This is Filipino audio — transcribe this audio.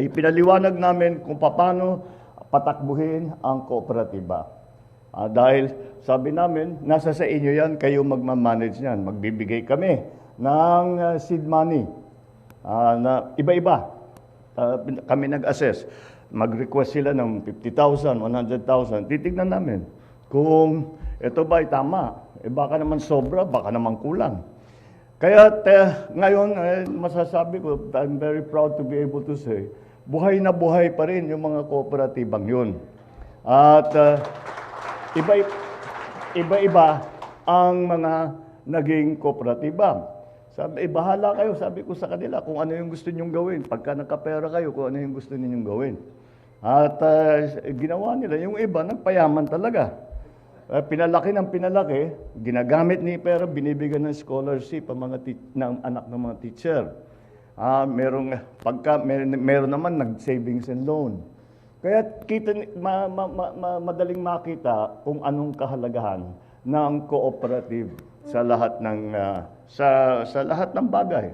ay pinaliwanag namin kung paano patakbuhin ang kooperatiba. Ah, dahil sabi namin, nasa sa inyo yan, kayo magmamanage yan. Magbibigay kami ng ah, seed money Ah, na iba-iba. Ah, kami nag-assess. Mag-request sila ng 50,000, 100,000. Titignan namin kung ito ba ay tama. Eh baka naman sobra, baka naman kulang. Kaya te, ngayon, eh, masasabi ko, I'm very proud to be able to say, buhay na buhay pa rin yung mga kooperatibang yun. At ah, iba, iba-iba ang mga naging kooperatiba. Sabi, eh, bahala kayo, sabi ko sa kanila, kung ano yung gusto nyong gawin. Pagka nakapera kayo, kung ano yung gusto ninyong gawin. At ah, ginawa nila, yung iba, nagpayaman talaga. Uh, pinalaki ng pinalaki, ginagamit ni pera, binibigyan ng scholarship ang mga ng anak ng mga teacher. Ah, merong pagka meron, meron naman nag-savings and loan. Kaya kita ma, ma, ma, ma- madaling makita kung anong kahalagahan ng cooperative sa lahat ng ah, sa sa lahat ng bagay.